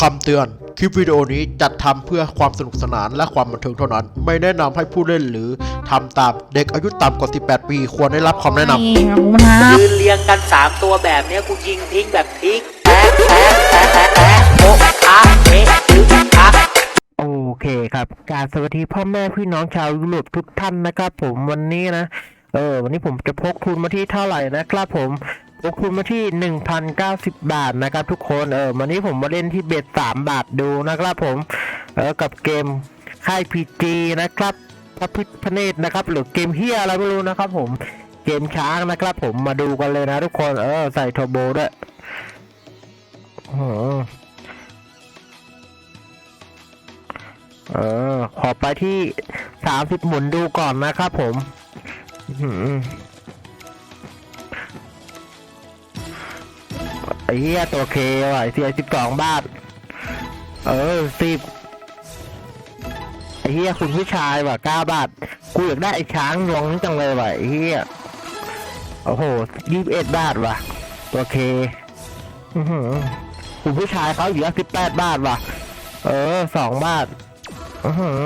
คำเตือน คลิปวิดีโอนี้จัดทำเพื่อความสนุกสนานและความบันเทิงเท่านั้น ไม่แนะนำให้ผู้เล่นหรือทำตามเด็กอายุต่ำกว่า 18 ปี ควรได้รับคำแนะนำ นี่ครับคุณครับ ยืนเรียงกันสามตัวแบบเนี้ยกูยิงทิ้งแบบทิ้งแอะแอะแอะแอะแอะโอะอะเอะอึอะโอเคครับกรารสวัสดีพ่อแม่พี่น้องชาวยุโรปทุกท่านนะครับ ผมวันนี้นะ เออ วันนี้ผมจะพกทุนมาที่เท่าไหร่นะครับผม พกทุนมาที่หนึ่งพันเก้าสิบบาทนะครับทุกคนเออวันนี้ผมมาเล่นที่เบ็ดสามบาทดูนะครับผมเออกับเกมค่ายพีจีนะครับพระพิพเนตรนะครับ หรือเกมเฮียอะไรไม่รู้นะครับ ผมเกมช้างนะครับผมมาดูกันเลยนะทุกคนเออใส่เทอร์โบด้วยเออ ขอไปที่สามสิบหมุนดูก่อนนะครับผม อื้อ เหี้ยตัวเคว่ะเสียสิบสองบาท เออสิบไอ้เหี้ยคุณผู้ชายว่ะเก้าบาท กูอยากได้ไอ้ช้างงวงนี้จังเลยว่ะไอ้เหี้ยโอ้โหยี่สิบเอ็ดบาทว่ะ ตัวเคอือหือคุณผู้ชายเขาเหลือสิบแปดบาทว่ะ เออสองบาทอือหือ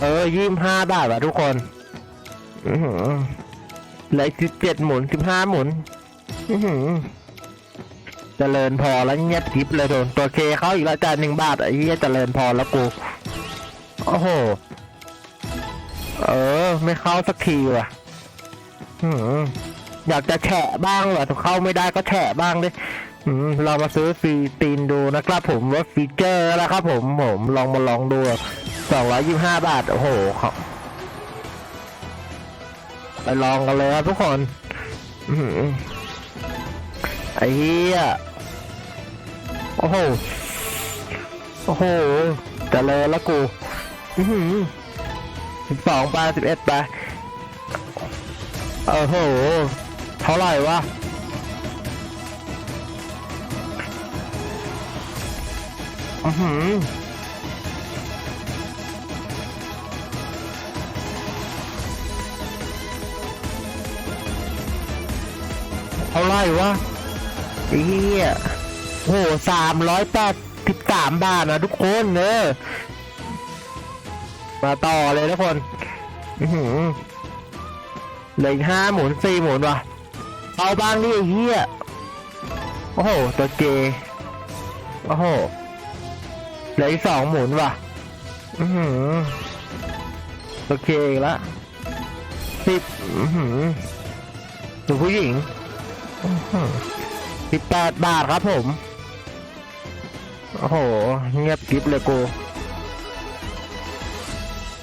เออยี่สิบห้าบาทว่ะทุกคนอือหือเหลือสิบเจ็ดหมุนสิบห้าหมุน อือหือ จริญพอแล้วเงียบกริบเลยโดนตัวเคเขาอีกแล้วจ่ายหนึ่งบาทไอ้เหี้ยเจริญพอแล้วกูโอ้โหเออ ไม่เข้าสักทีว่ะอืออยากจะแฉะบ้างว่ะถ้าเข้าไม่ได้ก็แฉะบ้างดิอืมเรามาซื้อฟรีตีนดูนะครับผมว่าฟีเจอร์แล้วครับผมผมลองมาลองดูสองร้อยยี่ห้าบาท โอ้โหเขาไปลองกันเลยครับทุกคนอื้อหือไอ้เหี้ย โอ้โห โอ้โหจะเลยล้วกูอือหือสิบสองไปสิบเอ็ดไปโอ้โห เท่าไหร่วะอือหือเท่าไหร่วะเหี้ย โหสามร้อยแปดสิบสามบาทนะทุกคนเนอะมาต่อเลยทุกคนเหลืออีกห้าหมุนสี่หมุนวะเอาบ้างดิไอ้เหี้ย โอ้โห ตัวเจ โอ้โห เหลืออีกสองหมุนวะอือหือโอเคอีกละสิบอือหือดูผู้หญิงสิบแปดบาทครับผม โอ้โห เงียบกริบเลยกู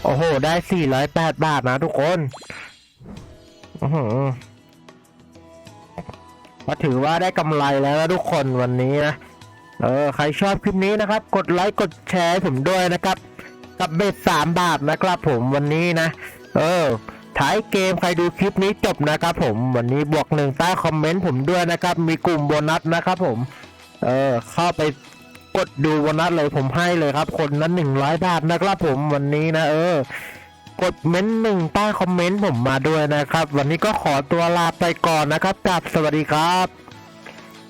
โอ้โห ได้สี่ร้อยแปดบาทนะทุกคนอือหือก็ถือว่าได้กำไรแล้วนะทุกคนวันนี้นะ เออ ใครชอบคลิปนี้นะครับ กดไลค์ กดแชร์ผมด้วยนะครับ กับเบ็ดสามบาทนะครับผมวันนี้นะ เออท้ายเกมใครดูคลิปนี้จบนะครับผม วันนี้บวกหนึ่งใต้คอมเมนต์ผมด้วยนะครับ มีกลุ่มโบนัสนะครับผม เออ เข้าไป กดดูโบนัสเลยผมให้เลยครับ คนละหนึ่งร้อยบาทนะครับผมวันนี้นะเออ กดเม้นหนึ่งใต้คอมเมนต์ผมมาด้วยนะครับ วันนี้ก็ขอตัวลาไปก่อนนะครับกับสวัสดีครับ